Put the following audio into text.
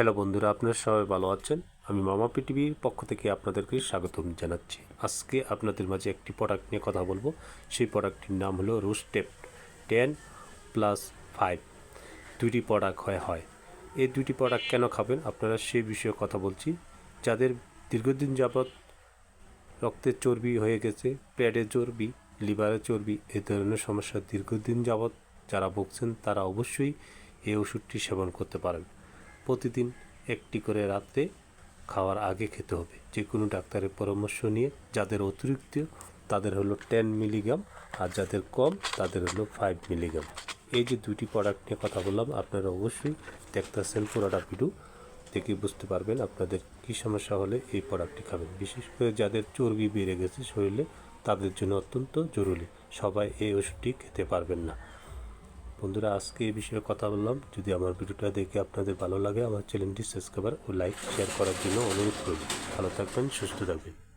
Hello বন্ধুরা, আপনারা সবাই ভালো আছেন? আমি মামা পৃথিবীর পক্ষ থেকে আপনাদেরকে স্বাগতম জানাচ্ছি। আজকে আপনাদের মাঝে একটি প্রোডাক্ট নিয়ে কথা বলব। সেই প্রোডাক্টটির নাম হলো রুস্টেপ টেন প্লাস ফাইভ দুটি প্রোডাক্ট হয় হয়। এই দুটি প্রোডাক্ট কেন খাবেন? আপনারা সেই বিষয়ে কথা বলছি। যাদের দীর্ঘদিন যাবৎ রক্তের চর্বি হয়ে গেছে পেটের চর্বি লিভারের চর্বি এই ধরনের সমস্যা দীর্ঘদিন যাবৎ যারা ভুগছেন, তারা অবশ্যই এই ওষুধটি সেবন করতে পারেন। প্রতিদিন একটি করে রাতে খাওয়ার আগে খেতে হবে। যে কোনো ডাক্তারের পরামর্শ নিয়ে যাদের অতিরিক্ত, তাদের হলো টেন মিলিগ্রাম আর যাদের কম, তাদের হলো ফাইভ মিলিগ্রাম এই যে দুটি প্রোডাক্ট নিয়ে কথা বললাম, আপনারা অবশ্যই দেখতেছেন পুরোটা ভিডিও দেখে বুঝতে পারবেন আপনাদের কী সমস্যা হলে এই প্রোডাক্টটি খাবেন। বিশেষ করে যাদের চর্বি বেড়ে গেছে শরীরে, তাদের জন্য অত্যন্ত জরুরি। সবাই এই ওষুধটি খেতে পারবেন না। বন্ধুরা, আজকে এই বিষয়ে কথা বললাম। যদি আমার ভিডিওটা দেখে আপনাদের ভালো লাগে, আমার চ্যানেলটি সাবস্ক্রাইবার ও লাইক শেয়ার করার জন্য অনুরোধ করুন ভালো থাকবেন, সুস্থ থাকবেন।